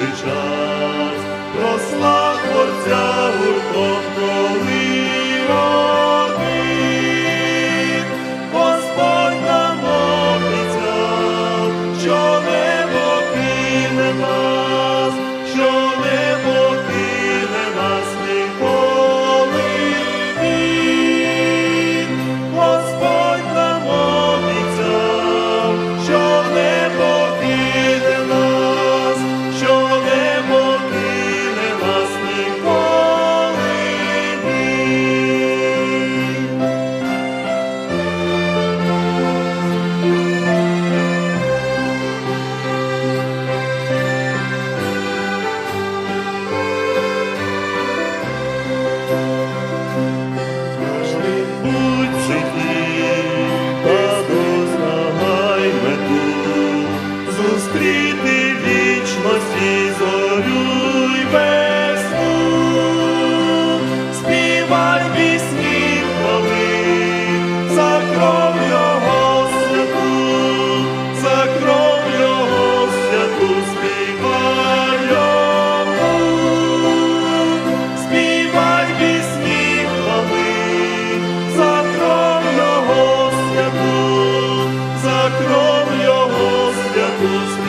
час, росла творця You.